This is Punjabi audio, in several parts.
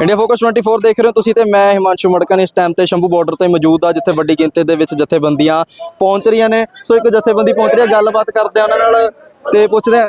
ਇੰਡੀਆ ਫੋਕਸ 24 ਦੇਖ ਰਹੇ ਹੋ ਤੁਸੀਂ ਤੇ ਮੈਂ ਹਿਮਾਂਸ਼ੂ ਮੜਕਨ ਇਸ ਟਾਈਮ ਤੇ ਸ਼ੰਭੂ ਬਾਰਡਰ ਤੇ ਮੌਜੂਦ ਆ ਜਿੱਥੇ ਵੱਡੀ ਗਿਣਤੀ ਦੇ ਵਿੱਚ ਜਥੇਬੰਦੀਆਂ ਪਹੁੰਚ ਰਹੀਆਂ ਨੇ। ਸੋ ਇੱਕ ਜਥੇਬੰਦੀ ਪਹੁੰਚ ਰਹੀ ਹੈ, ਗੱਲਬਾਤ ਕਰਦੇ ਆ ਉਹਨਾਂ ਨਾਲ ਤੇ ਪੁੱਛਦੇ ਆ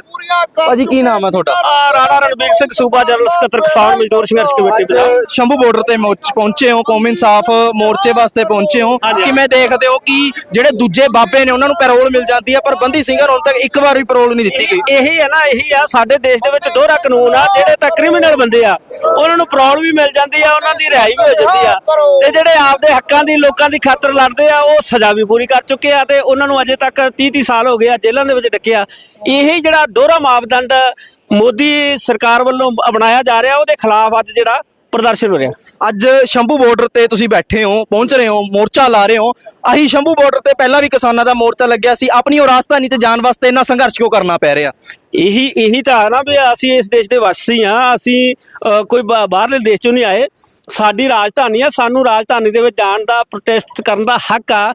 ਭਾਜੀ ਕੀ ਨਾਮ ਹੈ ਤੁਹਾਡਾ? ਆ ਰਾਣਾ ਰਣਬੀਰ ਸਿੰਘ ਸੂਬਾ ਜਨਰਲ ਸਕੱਤਰ ਕਿਸਾਨ ਮਜ਼ਦੂਰ ਸੰਘਰਸ਼ ਕਮੇਟੀ ਅੱਜ ਪੰਜਾਬ ਸ਼ੰਭੂ ਬਾਰਡਰ ਤੇ ਮੋਚ- ਪਹੁੰਚੇ ਹੋ ਕੌਮੀ ਇਨਸਾਫ ਮੋਰਚੇ ਵਾਸਤੇ ਪਹੁੰਚੇ ਹੋ। ਕਿਵੇਂ ਦੇਖਦੇ ਹੋ ਕਿ ਜਿਹੜੇ ਦੂਜੇ ਬਾਬੇ ਨੇ ਉਹਨਾਂ ਨੂੰ ਪੈਰੋਲ ਮਿਲ ਜਾਂਦੀ ਹੈ ਪਰ ਬੰਦੀ ਸਿੰਘਾਂ ਨੂੰ ਹੁਣ ਤੱਕ ਇੱਕ ਵਾਰ ਵੀ ਪੈਰੋਲ ਨਹੀਂ ਦਿੱਤੀ ਗਈ। ਇਹੀ ਹੈ ਨਾ ਇਹੀ ਆ ਸਾਡੇ ਦੇਸ਼ ਦੇ ਵਿੱਚ ਦੋਹਰਾ ਕਾਨੂੰਨ ਆ ਜਿਹੜੇ ਤਾਂ ਕ੍ਰਿਮੀਨਲ ਬੰਦੇ ਆ ਉਹਨਾਂ ਨੂੰ ਪ੍ਰੌਲ ਵੀ ਮਿਲ ਜਾਂਦੀ ਆ ਉਹਨਾਂ ਦੀ ਰਿਹਾਈ ਵੀ ਹੋ ਜਾਂਦੀ ਆ। ਤੇ ਜਿਹੜੇ ਆਪਦੇ ਹੱਕਾਂ ਦੀ ਲੋਕਾਂ ਦੀ ਖਾਤਰ ਲੜਦੇ ਆ ਉਹ ਸਜ਼ਾ ਵੀ ਪੂਰੀ ਕਰ ਚੁੱਕੇ ਆ ਤੇ ਉਹਨਾਂ ਨੂੰ ਅਜੇ ਤੱਕ 30 30 ਸਾਲ ਹੋ ਗਏ ਆ ਜੇਲ੍ਹਾਂ ਦੇ ਵਿੱਚ ਡੱਕਿਆ। ਇਹੀ ਜਿਹੜਾ ਦੋਹਰਾ ਮਾਪਦੰਡ ਮੋਦੀ ਸਰਕਾਰ ਵੱਲੋਂ ਅਪਣਾਇਆ ਜਾ ਰਿਹਾ ਉਹਦੇ ਖਿਲਾਫ ਅੱਜ ਜਿਹੜਾ ਪ੍ਰਦਰਸ਼ਨ ਹੋ ਰਿਹਾ। ਅੱਜ ਸ਼ੰਭੂ ਬਾਰਡਰ ਤੇ ਤੁਸੀਂ ਬੈਠੇ ਹੋ ਪਹੁੰਚ ਰਹੇ ਹੋ ਮੋਰਚਾ ਲਾ ਰਹੇ ਹੋ। ਆਹੀ ਸ਼ੰਭੂ ਬਾਰਡਰ ਤੇ ਪਹਿਲਾਂ ਵੀ ਕਿਸਾਨਾਂ ਦਾ ਮੋਰਚਾ ਲੱਗਿਆ ਸੀ। ਆਪਣੀ ਉਹ ਰਾਜਧਾਨੀ ਤੇ ਜਾਣ ਵਾਸਤੇ ਇੰਨਾ ਸੰਘਰਸ਼ ਕਿਉਂ ਕਰਨਾ ਪੈ ਰਿਹਾ? ਇਹੀ ਇਹੀ ਤਾਂ ਹੈ ਨਾ ਵੀ ਅਸੀਂ ਇਸ ਦੇਸ਼ ਦੇ ਵਾਸੀ ਆ ਅਸੀਂ ਕੋਈ ਬਾਹਰਲੇ ਦੇਸ਼ ਚੋਂ ਨਹੀਂ ਆਏ। ਸਾਡੀ ਰਾਜਧਾਨੀ ਆ ਸਾਨੂੰ ਰਾਜਧਾਨੀ ਦੇ ਵਿੱਚ ਜਾਣ ਦਾ ਪ੍ਰੋਟੈਸਟ ਕਰਨ ਦਾ ਹੱਕ ਆ।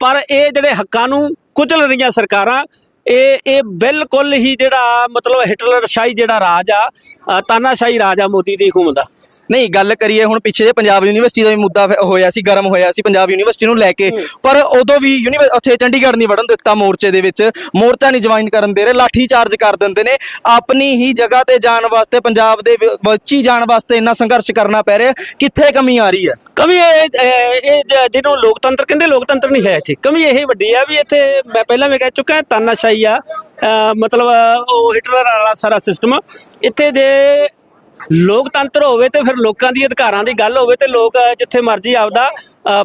ਪਰ ਇਹ ਜਿਹੜੇ ਹੱਕਾਂ ਨੂੰ ਕੁਚਲ ਰਹੀਆਂ ਸਰਕਾਰਾਂ ਇਹ ਇਹ ਬਿਲਕੁਲ ਹੀ ਜਿਹੜਾ ਮਤਲਬ ਹਿਟਲਰ ਸ਼ਾਹੀ ਜਿਹੜਾ ਰਾਜ ਆ ਤਾਨਾਸ਼ਾਹੀ ਰਾਜ ਆ ਮੋਦੀ ਦੀ ਹਕੂਮਤ ਦਾ। ਨਹੀਂ ਗੱਲ ਕਰੀਏ ਹੁਣ ਪਿੱਛੇ ਜੇ ਪੰਜਾਬ ਯੂਨੀਵਰਸਿਟੀ ਦਾ ਵੀ ਮੁੱਦਾ ਹੋਇਆ ਸੀ ਗਰਮ ਹੋਇਆ ਸੀ ਪੰਜਾਬ ਯੂਨੀਵਰਸਿਟੀ ਨੂੰ ਲੈ ਕੇ। ਪਰ ਉਦੋਂ ਵੀ ਯੂਨੀਵਰ ਉੱਥੇ ਚੰਡੀਗੜ੍ਹ ਨਹੀਂ ਵੜਨ ਦਿੱਤਾ ਮੋਰਚੇ ਦੇ ਵਿੱਚ। ਮੋਰਚਾ ਨਹੀਂ ਜੁਆਇਨ ਕਰਨ ਦੇ ਰਹੇ ਲਾਠੀ ਚਾਰਜ ਕਰ ਦਿੰਦੇ ਨੇ। ਆਪਣੀ ਹੀ ਜਗ੍ਹਾ ਤੇ ਜਾਣ ਵਾਸਤੇ ਪੰਜਾਬ ਦੇ ਵਿੱਚ ਹੀ ਜਾਣ ਵਾਸਤੇ ਇੰਨਾ ਸੰਘਰਸ਼ ਕਰਨਾ ਪੈ ਰਿਹਾ। ਕਿੱਥੇ ਕਮੀ ਆ ਰਹੀ ਹੈ? ਕਮੀ ਇਹ ਜਿਹਨੂੰ ਲੋਕਤੰਤਰ ਕਹਿੰਦੇ ਲੋਕਤੰਤਰ ਨਹੀਂ ਹੈ ਇੱਥੇ। ਕਮੀ ਇਹ ਵੱਡੀ ਆ ਵੀ ਇੱਥੇ ਮੈਂ ਪਹਿਲਾਂ ਵੀ ਕਹਿ ਚੁੱਕਾ ਤਾਨਾਸ਼ਾਹੀ ਆ। ਮਤਲਬ ਉਹ ਹਿਟਲਰ ਵਾਲਾ ਸਾਰਾ ਸਿਸਟਮ ਇੱਥੇ ਦੇ ਲੋਕਤੰਤਰ ਹੋਵੇ ਤੇ ਫਿਰ ਲੋਕਾਂ ਦੀ ਅਧਿਕਾਰਾਂ ਦੀ ਗੱਲ ਹੋਵੇ ਤੇ ਲੋਕ ਜਿੱਥੇ ਮਰਜ਼ੀ ਆਪਦਾ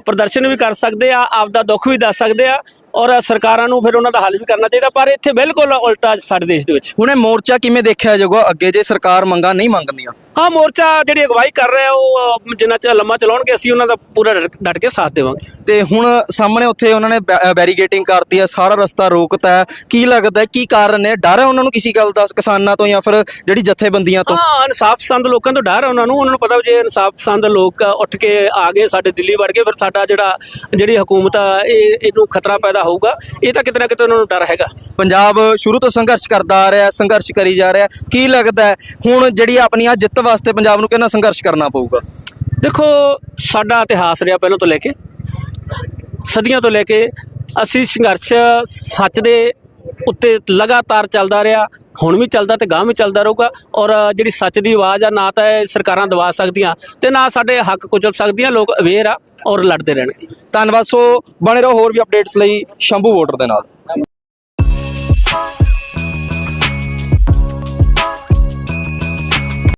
ਪ੍ਰਦਰਸ਼ਨ ਵੀ ਕਰ ਸਕਦੇ ਆ, ਆਪਦਾ ਦੁੱਖ ਵੀ ਦੱਸ ਸਕਦੇ ਆ ਔਰ ਸਰਕਾਰਾਂ ਨੂੰ ਫਿਰ ਉਹਨਾਂ ਦਾ ਹੱਲ ਵੀ ਕਰਨਾ ਚਾਹੀਦਾ, ਪਰ ਇੱਥੇ ਬਿਲਕੁਲ ਉਲਟਾ ਸਾਡੇ ਦੇਸ਼ ਦੇ ਵਿੱਚ। ਹੁਣ ਇਹ ਮੋਰਚਾ ਕਿਵੇਂ ਦੇਖਿਆ ਜਾਊਗਾ? ਅੱਗੇ ਜੇ ਸਰਕਾਰ ਮੰਗਾਂ ਨਹੀਂ ਮੰਗਦੀਆਂ ਹਾਂ ਮੋਰਚਾ ਜਿਹੜੀ ਅਗਵਾਈ ਕਰ ਰਿਹਾ ਉਹ ਜਿੰਨਾ ਚਿਰ ਲੰਮਾ ਚਲਾਉਣਗੇ ਅਸੀਂ ਉਹਨਾਂ ਦਾ ਪੂਰਾ ਡਟ- ਕੇ ਸਾਥ ਦੇਵਾਂਗੇ। ਤੇ ਹੁਣ ਸਾਹਮਣੇ ਉੱਥੇ ਉਹਨਾਂ ਨੇ ਬੈਰੀਗੇਟਿੰਗ ਕਰਤੀ ਹੈ ਸਾਰਾ ਰਸਤਾ ਰੋਕਤਾ ਹੈ। ਕੀ ਲੱਗਦਾ ਕੀ ਕਾਰਨ ਹੈ? ਡਰ ਹੈ ਉਹਨਾਂ ਨੂੰ ਕਿਸੇ ਗੱਲ ਦਾ ਕਿਸਾਨਾਂ ਤੋਂ ਜਾਂ ਫਿਰ ਜਿਹੜੀ ਜਥੇਬੰਦੀਆਂ ਤੋਂ? ਹਾਂ ਇਨਸਾਫ ਪਸੰਦ ਲੋਕਾਂ ਤੋਂ ਡਰ ਹੈ ਉਹਨਾਂ ਨੂੰ। ਉਹਨਾਂ ਨੂੰ ਪਤਾ ਜੇ ਇਨਸਾਫ ਪਸੰਦ ਲੋਕ ਉੱਠ ਕੇ ਆ ਗਏ ਸਾਡੇ ਦਿੱਲੀ ਵੜ ਗਏ ਫਿਰ ਸਾਡਾ ਜਿਹੜਾ ਜਿਹੜੀ ਹਕੂਮਤ ਆ ਇਹ ਇਹਨੂੰ ਖਤਰਾ ਪੈਦਾ ਹੋਊਗਾ। ਇਹ ਤਾਂ ਕਿਤੇ ਨਾ ਕਿਤੇ ਉਹਨਾਂ ਨੂੰ ਡਰ ਹੈਗਾ। ਪੰਜਾਬ ਸ਼ੁਰੂ ਤੋਂ ਸੰਘਰਸ਼ ਕਰਦਾ ਆ ਰਿਹਾ ਸੰਘਰਸ਼ ਕਰੀ ਜਾ ਰਿਹਾ। ਕੀ ਲੱਗਦਾ ਹੁਣ ਜਿਹੜੀ ਆਪਣੀ ਆ ਜਿੱਤ ਵਾਸਤੇ ਪੰਜਾਬ ਨੂੰ ਕਿੰਨਾ ਸੰਘਰਸ਼ ਕਰਨਾ ਪਊਗਾ? ਦੇਖੋ ਸਾਡਾ ਇਤਿਹਾਸ ਰਿਹਾ ਪਹਿਲਾਂ ਤੋਂ ਲੈ ਕੇ ਸਦੀਆਂ ਤੋਂ ਲੈ ਕੇ ਅਸੀਂ ਸੰਘਰਸ਼ ਸੱਚ ਦੇ ਉੱਤੇ ਲਗਾਤਾਰ ਚੱਲਦਾ ਰਿਹਾ ਹੁਣ ਵੀ ਚੱਲਦਾ ਤੇ ਗਾਂ ਵੀ ਚੱਲਦਾ ਰਹੂਗਾ ਔਰ ਜਿਹੜੀ ਸੱਚ ਦੀ ਆਵਾਜ਼ ਆ ਨਾ ਤਾਂ ਇਹ ਸਰਕਾਰਾਂ ਦਬਾ ਸਕਦੀਆਂ ਤੇ ਨਾ ਸਾਡੇ ਹੱਕ ਕੁਚਲ ਸਕਦੀਆਂ ਲੋਕ ਅਵੇਅਰ ਆ ਔਰ ਲੜਦੇ ਰਹਿਣਗੇ। ਧੰਨਵਾਦ। ਸੋ ਬਣੇ ਰਹੋ ਹੋਰ ਵੀ ਅਪਡੇਟਸ ਲਈ ਸ਼ੰਭੂ ਵੋਟਰ ਦੇ ਨਾਲ।